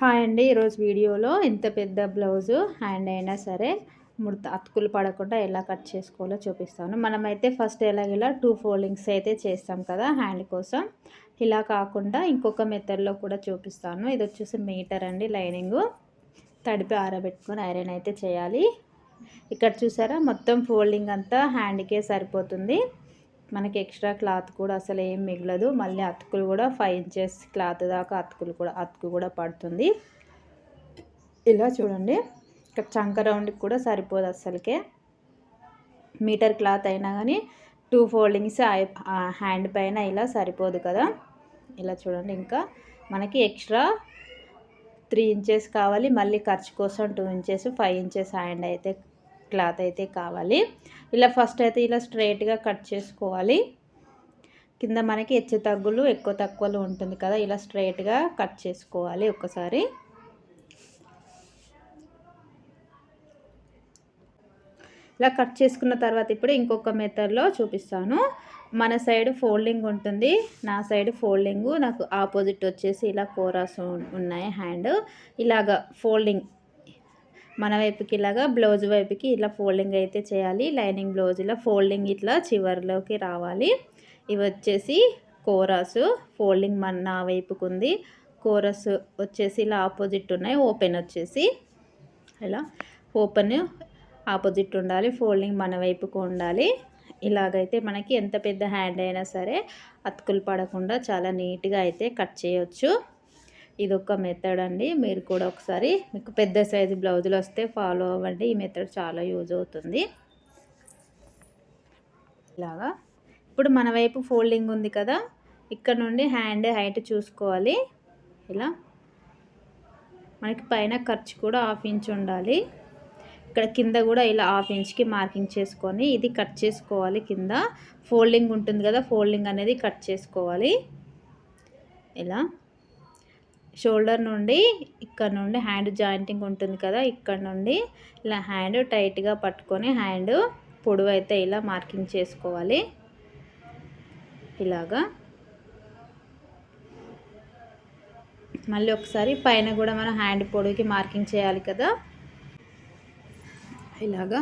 Hi అండి ఈరోజు వీడియోలో ఇంత పెద్ద బ్లౌజు హ్యాండ్ అయినా సరే ముడత అతుకులు పడకుండా ఎలా కట్ చేసుకోవాలో చూపిస్తాను. మనమైతే ఫస్ట్ ఎలాగెలా టూ ఫోల్డింగ్స్ అయితే చేస్తాం కదా హ్యాండ్ కోసం. ఇలా కాకుండా ఇంకొక మెథడ్లో కూడా చూపిస్తాను. ఇది వచ్చేసి మీటర్ అండి లైనింగు. తడిపి ఆరబెట్టుకొని ఐరన్ అయితే చేయాలి. ఇక్కడ చూసారా? మొత్తం ఫోల్డింగ్ అంతా హ్యాండ్కే సరిపోతుంది. మనకి ఎక్స్ట్రా క్లాత్ కూడా అసలు ఏం మిగలదు. మళ్ళీ అతుకులు కూడా ఫైవ్ ఇంచెస్ క్లాత్ దాకా అతుకులు కూడా అతుకు కూడా పడుతుంది. ఇలా చూడండి. ఇక్కడ చంక రౌండ్కి కూడా సరిపోదు అసలుకే మీటర్ క్లాత్ అయినా కానీ టూ ఫోల్డింగ్స్ హ్యాండ్ పైన ఇలా సరిపోదు కదా. ఇలా చూడండి ఇంకా. మనకి ఎక్స్ట్రా త్రీ ఇంచెస్ కావాలి. మళ్ళీ ఖర్చు కోసం two inches five inches hand అయితే క్లాత్ అయితే కావాలి. ఇలా ఫస్ట్ అయితే ఇలా స్ట్రైట్గా కట్ చేసుకోవాలి. కింద మనకి హెచ్చు తగ్గులు ఎక్కువ తక్కువలు ఉంటుంది కదా ఇలా స్ట్రైట్గా కట్ చేసుకోవాలి ఒక్కసారి. ఇలా కట్ చేసుకున్న తర్వాత ఇప్పుడు ఇంకొక మెథడ్లో చూపిస్తాను. మన సైడ్ ఫోల్డింగ్ ఉంటుంది. నా సైడ్ ఫోల్డింగ్ నాకు ఆపోజిట్ వచ్చేసి ఇలా కోరాస్ ఉన్నాయి హ్యాండ్. ఇలాగ ఫోల్డింగ్ మన వైపుకి ఇలాగా బ్లౌజ్ వైపుకి ఇలా ఫోల్డింగ్ అయితే చేయాలి. లైనింగ్ బ్లౌజ్ ఇలా ఫోల్డింగ్ ఇట్లా చివరిలోకి రావాలి. ఇవి వచ్చేసి కోరస్ ఫోల్డింగ్ మన నా వైపుకు ఉంది. కోరస్ వచ్చేసి ఇలా ఆపోజిట్ ఉన్నాయి. ఓపెన్ వచ్చేసి ఇలా ఓపెన్ ఆపోజిట్ ఉండాలి. ఫోల్డింగ్ మన వైపుకు ఉండాలి. ఇలాగైతే మనకి ఎంత పెద్ద హ్యాండ్ అయినా సరే అతుకులు పడకుండా చాలా నీట్గా అయితే కట్ చేయొచ్చు. ఇది ఒక మెథడ్ అండి. మీరు కూడా ఒకసారి మీకు పెద్ద సైజు బ్లౌజులు వస్తే ఫాలో అవ్వండి. ఈ మెథడ్ చాలా యూజ్ అవుతుంది. ఇలాగా. ఇప్పుడు మన వైపు ఫోల్డింగ్ ఉంది కదా. ఇక్కడ నుండి హ్యాండ్ హైట్ చూసుకోవాలి. ఇలా. మనకి పైన ఖర్చు కూడా హాఫ్ ఇంచ్ ఉండాలి. ఇక్కడ కింద కూడా ఇలా హాఫ్ ఇంచ్కి మార్కింగ్ చేసుకొని ఇది కట్ చేసుకోవాలి కింద. ఫోల్డింగ్ ఉంటుంది కదా ఫోల్డింగ్ అనేది కట్ చేసుకోవాలి. ఇలా. షోల్డర్ నుండి ఇక్కడ నుండి హ్యాండ్ జాయింటింగ్ ఉంటుంది కదా ఇక్కడ నుండి ఇలా హ్యాండ్ టైట్గా పట్టుకొని హ్యాండ్ పొడవు అయితే ఇలా మార్కింగ్ చేసుకోవాలి. ఇలాగా. మళ్ళీ ఒకసారి పైన కూడా మనం హ్యాండ్ పొడవుకి మార్కింగ్ చేయాలి కదా. ఇలాగా.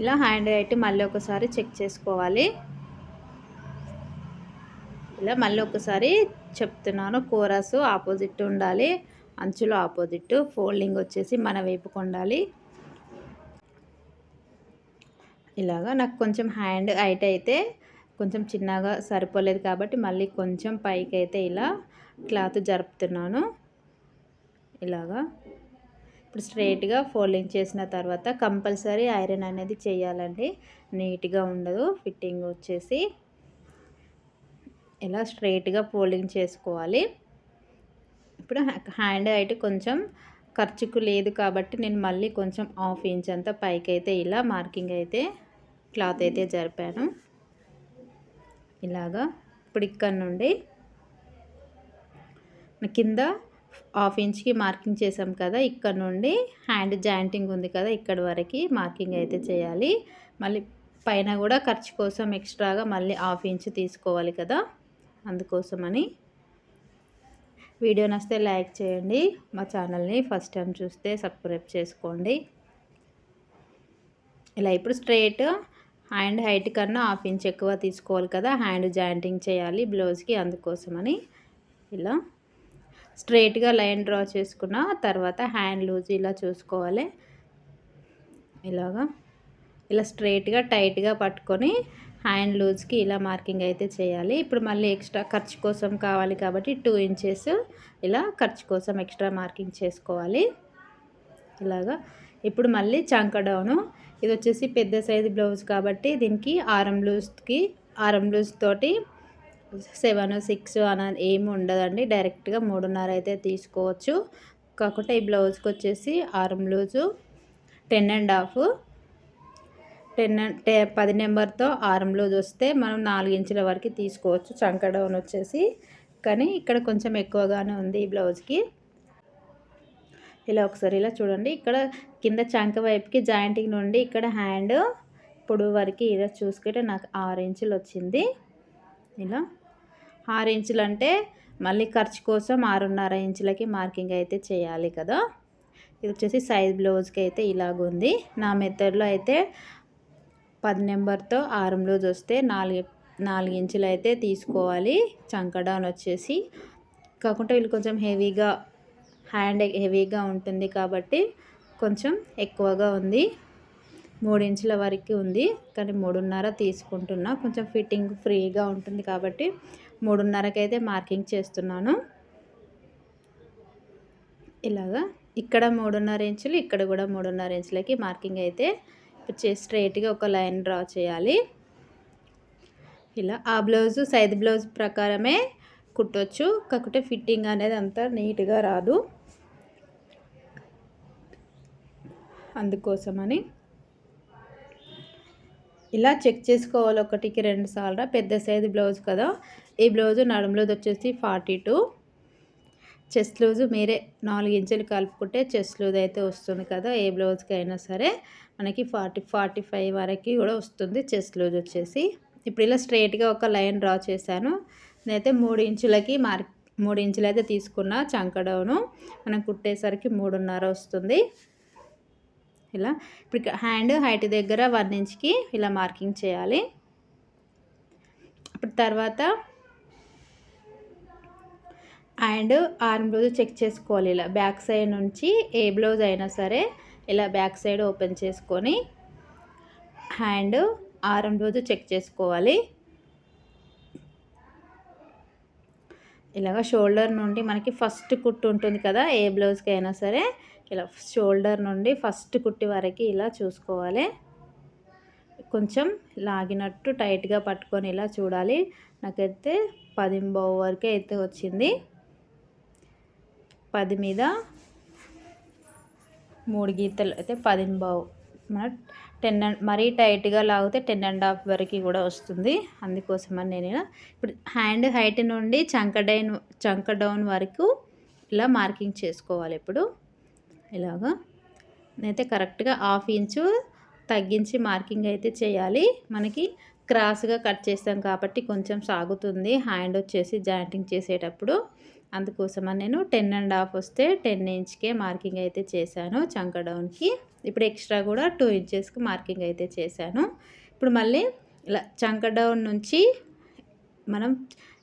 ఇలా హ్యాండ్ అయితే మళ్ళీ ఒకసారి చెక్ చేసుకోవాలి. ఇలా మళ్ళీ ఒకసారి చెప్తున్నాను. కోరస్ ఆపోజిట్ ఉండాలి. అంచులో ఆపోజిట్. ఫోల్డింగ్ వచ్చేసి మన వైపుకు ఉండాలి. ఇలాగా నాకు కొంచెం హ్యాండ్ హైట్ అయితే కొంచెం చిన్నగా సరిపోలేదు కాబట్టి మళ్ళీ కొంచెం పైకి అయితే ఇలా క్లాత్ జరుపుతున్నాను. ఇలాగా. ఇప్పుడు స్ట్రైట్గా ఫోల్డింగ్ చేసిన తర్వాత కంపల్సరీ ఐరన్ అనేది చేయాలండి. నీట్గా ఉండదు. ఫిట్టింగ్ వచ్చేసి ఇలా స్ట్రైట్గా ఫోల్డింగ్ చేసుకోవాలి. ఇప్పుడు హ్యాండ్ అయితే కొంచెం ఖర్చుకు లేదు కాబట్టి నేను మళ్ళీ కొంచెం హాఫ్ ఇంచ్ అంతా పైకి అయితే ఇలా మార్కింగ్ అయితే క్లాత్ అయితే జరిపాను. ఇలాగా ఇప్పుడు ఇక్కడ నుండి కింద హాఫ్ ఇంచ్కి మార్కింగ్ చేసాం కదా ఇక్కడ నుండి హ్యాండ్ జాయింటింగ్ ఉంది కదా ఇక్కడ వరకు మార్కింగ్ అయితే చేయాలి. మళ్ళీ పైన కూడా ఖర్చు కోసం ఎక్స్ట్రాగా మళ్ళీ హాఫ్ ఇంచ్ తీసుకోవాలి కదా. అందుకోసమని. వీడియో నచ్చితే లైక్ చేయండి. మా ఛానల్ని ఫస్ట్ టైం చూస్తే సబ్స్క్రైబ్ చేసుకోండి. ఇలా ఇప్పుడు స్ట్రైట్ హ్యాండ్ హైట్ కన్నా హాఫ్ ఇంచ్ ఎక్కువ తీసుకోవాలి కదా హ్యాండ్ జాయింటింగ్ చేయాలి బ్లౌజ్కి అందుకోసమని. ఇలా స్ట్రైట్గా లైన్ డ్రా చేసుకున్న తర్వాత హ్యాండ్ లూజ్ ఇలా చూసుకోవాలి. ఇలాగా. ఇలా స్ట్రైట్గా టైట్గా పట్టుకొని హ్యాండ్ లూజ్కి ఇలా మార్కింగ్ అయితే చేయాలి. ఇప్పుడు మళ్ళీ ఎక్స్ట్రా ఖర్చు కోసం కావాలి కాబట్టి టూ ఇంచెస్ ఇలా ఖర్చు కోసం ఎక్స్ట్రా మార్కింగ్ చేసుకోవాలి. ఇలాగా. ఇప్పుడు మళ్ళీ చంక డౌను ఇది వచ్చేసి పెద్ద సైజు బ్లౌజ్ కాబట్టి దీనికి ఆరం లూజ్కి ఆరం లూజ్ తోటి సెవెన్ సిక్స్ అన ఏమి ఉండదండి. డైరెక్ట్గా మూడున్నర అయితే తీసుకోవచ్చు. కాకుండా ఈ బ్లౌజ్కి వచ్చేసి arm loose ten and half ten టే పది నెంబర్తో ఆరంలో వస్తే మనం నాలుగు ఇంచుల వరకు తీసుకోవచ్చు. చంక డౌన్ వచ్చేసి. కానీ ఇక్కడ కొంచెం ఎక్కువగానే ఉంది ఈ బ్లౌజ్కి. ఇలా ఒకసారి ఇలా చూడండి. ఇక్కడ కింద చంక వైపుకి జాయింటింగ్ నుండి ఇక్కడ హ్యాండ్ పొడవు వరకు ఇలా చూసుకుంటే నాకు ఆరు ఇంచులు వచ్చింది. ఇలా. ఆరు ఇంచులు అంటే మళ్ళీ ఖర్చు కోసం ఆరున్నర ఇంచులకి మార్కింగ్ అయితే చేయాలి కదా. ఇది వచ్చేసి సైజ్ బ్లౌజ్కి అయితే ఇలాగుంది. నా మెథడ్లో అయితే పది నెంబర్తో ఆరం రోజు వస్తే నాలుగు నాలుగు ఇంచులు అయితే తీసుకోవాలి. చంకడాన్ వచ్చేసి. కాకుండా వీళ్ళు కొంచెం హెవీగా హ్యాండ్ హెవీగా ఉంటుంది కాబట్టి కొంచెం ఎక్కువగా ఉంది. మూడు ఇంచుల వరకు ఉంది. కానీ మూడున్నర తీసుకుంటున్నా. కొంచెం ఫిట్టింగ్ ఫ్రీగా ఉంటుంది కాబట్టి మూడున్నరకైతే మార్కింగ్ చేస్తున్నాను. ఇలాగా. ఇక్కడ మూడున్నర ఇంచులు ఇక్కడ కూడా మూడున్నర ఇంచులకి మార్కింగ్ అయితే స్ట్రైట్గా ఒక లైన్ డ్రా చేయాలి. ఇలా ఆ బ్లౌజు సైజ్ బ్లౌజ్ ప్రకారమే కుట్టొచ్చు. కాకపోతే ఫిట్టింగ్ అనేది అంత నీట్గా రాదు. అందుకోసమని. ఇలా చెక్ చేసుకోవాలి ఒకటికి రెండు సార్లు. పెద్ద సైజు బ్లౌజ్ కదా. ఈ బ్లౌజు నడుములోది వచ్చేసి ఫార్టీ టూ. చెస్ట్ లూజు మీరే నాలుగు ఇంచులు కలుపుకుంటే చెస్ట్ లూజ్ అయితే వస్తుంది కదా ఏ బ్లౌజ్కి అయినా సరే. మనకి ఫార్టీ ఫార్టీ ఫైవ్ వరకు కూడా వస్తుంది చెస్ట్ లూజ్ వచ్చేసి. ఇప్పుడు ఇలా స్ట్రైట్గా ఒక లైన్ డ్రా చేశాను. నేనైతే మూడు ఇంచులకి మార్క్ మూడు ఇంచులు అయితే తీసుకున్న చంకడవును మనం కుట్టేసరికి మూడున్నర వస్తుంది. ఇలా ఇప్పుడు హ్యాండ్ హైట్ దగ్గర వన్ ఇంచ్కి ఇలా మార్కింగ్ చేయాలి. ఇప్పుడు తర్వాత అండ్ ఆర్మ్ బ్లౌజ్ చెక్ చేసుకోవాలి ఇలా బ్యాక్ సైడ్ నుంచి ఏ బ్లౌజ్ అయినా సరే ఇలా బ్యాక్ సైడ్ ఓపెన్ చేసుకొని హ్యాండ్ ఆరం రోజు చెక్ చేసుకోవాలి. ఇలాగ షోల్డర్ నుండి మనకి ఫస్ట్ కుట్టు ఉంటుంది కదా ఏ బ్లౌజ్కి అయినా సరే ఇలా షోల్డర్ నుండి ఫస్ట్ కుట్టి వరకు ఇలా చూసుకోవాలి. కొంచెం లాగినట్టు టైట్గా పట్టుకొని ఇలా చూడాలి. నాకైతే పది వరకే అయితే వచ్చింది. పది మీద మూడు గీతలు. అయితే పది బావు. మన టెన్ మరీ టైట్గా లాగితే టెన్ అండ్ హాఫ్ వరకు కూడా వస్తుంది. అందుకోసమని నేను ఇప్పుడు హ్యాండ్ హైట్ నుండి చంక డైన్ చంక డౌన్ వరకు ఇలా మార్కింగ్ చేసుకోవాలి ఇప్పుడు. ఇలాగా. నేనైతే కరెక్ట్గా హాఫ్ ఇంచు తగ్గించి మార్కింగ్ అయితే చేయాలి. మనకి క్రాస్గా కట్ చేస్తాం కాబట్టి కొంచెం సాగుతుంది. హ్యాండ్ వచ్చేసి జాయింటింగ్ చేసేటప్పుడు. అందుకోసమని నేను టెన్ అండ్ హాఫ్ వస్తే టెన్ ఇంచ్కే మార్కింగ్ అయితే చేశాను చంక డౌన్కి. ఇప్పుడు ఎక్స్ట్రా కూడా టూ ఇంచెస్కి మార్కింగ్ అయితే చేశాను. ఇప్పుడు మళ్ళీ ఇలా చంక డౌన్ నుంచి మనం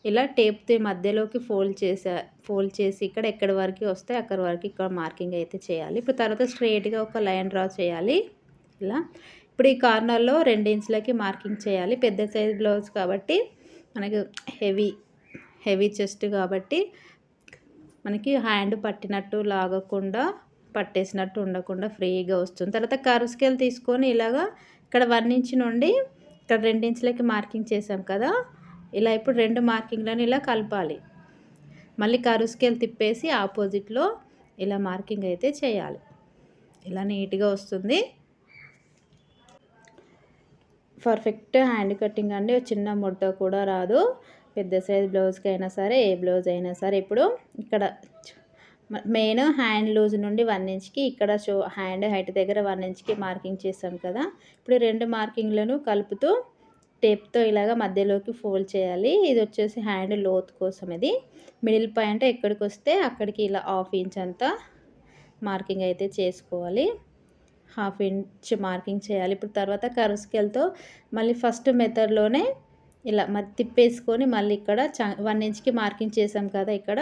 ఇలా టేప్ మధ్యలోకి ఫోల్డ్ చేసా ఫోల్డ్ చేసి ఇక్కడ ఎక్కడి వరకు వస్తే అక్కడి వరకు ఇక్కడ మార్కింగ్ అయితే చేయాలి. ఇప్పుడు తర్వాత స్ట్రైట్గా ఒక లైన్ డ్రా చేయాలి. ఇలా ఇప్పుడు ఈ కార్నర్లో రెండు ఇంచులకి మార్కింగ్ చేయాలి. పెద్ద సైజ్ బ్లౌజ్ కాబట్టి మనకు హెవీ హెవీ చెస్ట్ కాబట్టి మనకి హ్యాండ్ పట్టినట్టు లాగకుండా పట్టేసినట్టు ఉండకుండా ఫ్రీగా వస్తుంది. తర్వాత కర్వ్ స్కేల్ తీసుకొని ఇలాగా ఇక్కడ వన్ ఇంచ్ నుండి ఇక్కడ రెండించులకి మార్కింగ్ చేసాం కదా ఇలా ఇప్పుడు రెండు మార్కింగ్లను ఇలా కలపాలి. మళ్ళీ కరువు స్కేల్ తిప్పేసి ఆపోజిట్లో ఇలా మార్కింగ్ అయితే చేయాలి. ఇలా నీట్గా వస్తుంది. పర్ఫెక్ట్ హ్యాండ్ కటింగ్ అండి. చిన్న ముడత కూడా రాదు. పెద్ద సైజ్ బ్లౌజ్కి అయినా సరే ఏ బ్లౌజ్ అయినా సరే ఇప్పుడు ఇక్కడ మెయిన్ హ్యాండ్ లూజ్ నుండి వన్ ఇంచ్కి ఇక్కడ షో హ్యాండ్ హైట్ దగ్గర వన్ ఇంచ్కి మార్కింగ్ చేసాం కదా. ఇప్పుడు రెండు మార్కింగ్లను కలుపుతూ టేప్తో ఇలాగ మధ్యలోకి ఫోల్డ్ చేయాలి. ఇది వచ్చేసి హ్యాండ్ లోత్ కోసం ఇది. మిడిల్ పాయింట్ ఎక్కడికి వస్తే అక్కడికి ఇలా హాఫ్ ఇంచ్ అంతా మార్కింగ్ అయితే చేసుకోవాలి. హాఫ్ ఇంచ్ మార్కింగ్ చేయాలి. ఇప్పుడు తర్వాత కరుస్కెల్తో మళ్ళీ ఫస్ట్ మెథడ్లోనే ఇలా మరి తిప్పేసుకొని మళ్ళీ ఇక్కడ చ వన్ ఇంచ్కి మార్కింగ్ చేసాం కదా ఇక్కడ.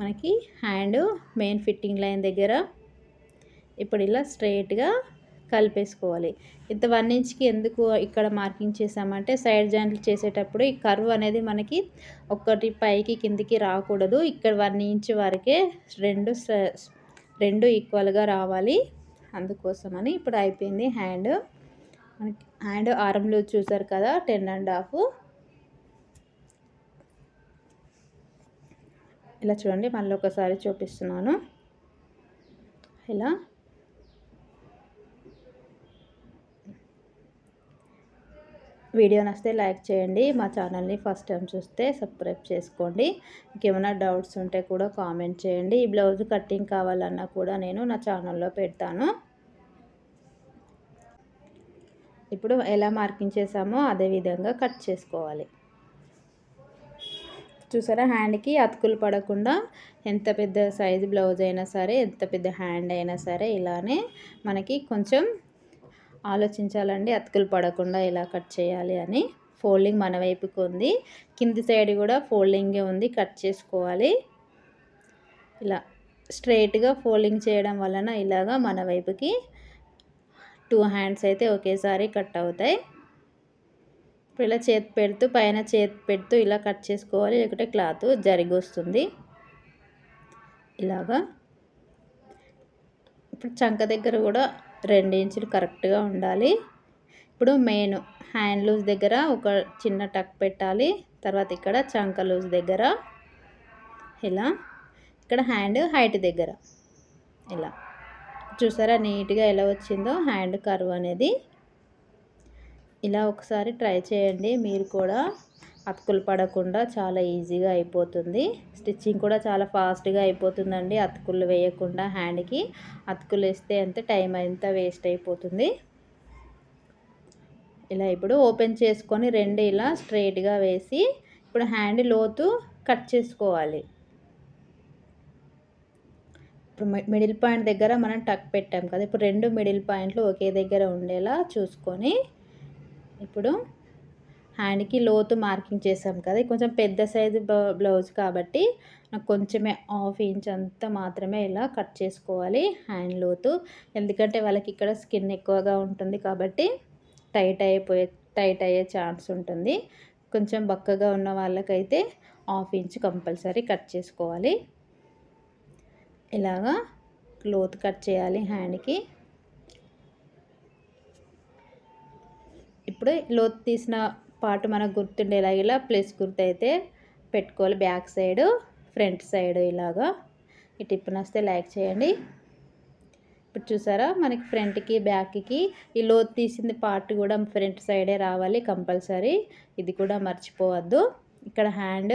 మనకి హ్యాండ్ మెయిన్ ఫిట్టింగ్ లైన్ దగ్గర ఇప్పుడు ఇలా స్ట్రైట్గా కలిపేసుకోవాలి. ఇంత వన్ ఇంచ్కి ఎందుకు ఇక్కడ మార్కింగ్ చేసామంటే సైడ్ జాయింట్లు చేసేటప్పుడు ఈ కర్వ్ అనేది మనకి ఒకటి పైకి కిందికి రాకూడదు. ఇక్కడ వన్ ఇంచ్ వరకే రెండు రెండు ఈక్వల్గా రావాలి. అందుకోసమని ఇప్పుడు అయిపోయింది హ్యాండ్ మనకి హ్యాండ్ ఆరంలో చూసారు కదా టెన్ అండ్ హాఫ్ ఇలా చూడండి మళ్ళీ ఒకసారి చూపిస్తున్నాను. ఇలా. వీడియో నచ్చితే లైక్ చేయండి మా ఛానల్ని ఫస్ట్ టైం చూస్తే సబ్స్క్రైబ్ చేసుకోండి. ఇంకేమైనా డౌట్స్ ఉంటే కూడా కామెంట్ చేయండి. ఈ బ్లౌజ్ కటింగ్ కావాలన్నా కూడా నేను నా ఛానల్లో పెడతాను. ఇప్పుడు ఎలా మార్కింగ్ చేసామో అదే విధంగా కట్ చేసుకోవాలి. చూసారా? హ్యాండ్కి అతుకులు పడకుండా ఎంత పెద్ద సైజు బ్లౌజ్ అయినా సరే ఎంత పెద్ద హ్యాండ్ అయినా సరే ఇలానే మనకి కొంచెం ఆలోచించాలండి. అతుకులు పడకుండా ఎలా కట్ చేయాలి అని. ఫోల్డింగ్ మన వైపుకి ఉంది. కింది సైడ్ కూడా ఫోల్డింగే ఉంది. కట్ చేసుకోవాలి. ఇలా స్ట్రైట్గా ఫోల్డింగ్ చేయడం వలన ఇలాగా మన వైపుకి టూ హ్యాండ్స్ అయితే ఒకేసారి కట్ అవుతాయి. ఇప్పుడు ఇలా చేతి పెడుతూ పైన చేతి పెడుతూ ఇలా కట్ చేసుకోవాలి. లేకుంటే క్లాత్ జరిగొస్తుంది. ఇలాగా. ఇప్పుడు చంక దగ్గర కూడా రెండు ఇంచులు కరెక్ట్గా ఉండాలి. ఇప్పుడు మెయిన్ హ్యాండ్ లూజ్ దగ్గర ఒక చిన్న టక్ పెట్టాలి. తర్వాత ఇక్కడ చంక లూజ్ దగ్గర. ఇలా. ఇక్కడ హ్యాండ్ హైట్ దగ్గర. ఇలా. చూసారా నీట్గా ఎలా వచ్చిందో హ్యాండ్ కర్వ్ అనేది. ఇలా ఒకసారి ట్రై చేయండి. మీరు కూడా అతుకులు పడకుండా చాలా ఈజీగా అయిపోతుంది. స్టిచ్చింగ్ కూడా చాలా ఫాస్ట్గా అయిపోతుందండి. అతుకులు వేయకుండా హ్యాండ్కి అతుకులు వేస్తే అంతే టైం అంతా వేస్ట్ అయిపోతుంది. ఇలా ఇప్పుడు ఓపెన్ చేసుకొని రెండు ఇలా స్ట్రైట్గా వేసి ఇప్పుడు హ్యాండ్ లోతు కట్ చేసుకోవాలి. ఇప్పుడు మిడిల్ పాయింట్ దగ్గర మనం టక్ పెట్టాం కదా. ఇప్పుడు రెండు మిడిల్ పాయింట్లు ఒకే దగ్గర ఉండేలా చూసుకొని ఇప్పుడు హ్యాండ్కి లోతు మార్కింగ్ చేసాం కదా. కొంచెం పెద్ద సైజు బ్లౌజ్ కాబట్టి నాకు కొంచెమే హాఫ్ ఇంచ్ అంతా మాత్రమే ఇలా కట్ చేసుకోవాలి హ్యాండ్ లోతు. ఎందుకంటే వాళ్ళకి ఇక్కడ స్కిన్ ఎక్కువగా ఉంటుంది కాబట్టి టైట్ అయిపోయే టైట్ అయ్యే ఛాన్స్ ఉంటుంది. కొంచెం బక్కగా ఉన్న వాళ్ళకైతే హాఫ్ ఇంచ్ కంపల్సరీ కట్ చేసుకోవాలి. ఇలాగా క్లోత్ కట్ చేయాలి హ్యాండ్కి. ఇప్పుడు లోతు తీసిన పార్ట్ మనకు గుర్తుండేలా ఇలా ప్లస్ గుర్తు అయితే పెట్టుకోవాలి బ్యాక్ సైడ్ ఫ్రంట్ సైడ్ ఇలాగా. ఈ టిప్ నస్తే లైక్ చేయండి. ఇప్పుడు చూసారా మనకి ఫ్రంట్కి బ్యాక్కి ఈ లోతు తీసింది పార్ట్ కూడా ఫ్రంట్ సైడే రావాలి కంపల్సరీ. ఇది కూడా మర్చిపోవద్దు. ఇక్కడ హ్యాండ్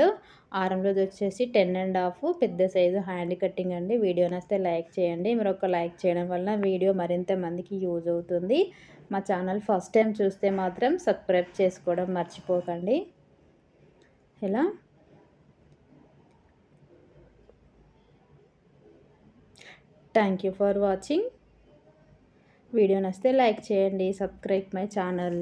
ఆరం రోజు వచ్చేసి టెన్ అండ్ హాఫ్ పెద్ద సైజు హ్యాండ్ కటింగ్ అండి. వీడియో నస్తే లైక్ చేయండి. మీరు ఒక లైక్ చేయడం వల్ల వీడియో మరింత మందికి యూజ్ అవుతుంది. మా ఛానల్ ఫస్ట్ టైం చూస్తే మాత్రం సబ్స్క్రైబ్ చేసుకోవడం మర్చిపోకండి. ఇలా thank you for watching video నస్తే like చేయండి. Subscribe my channel.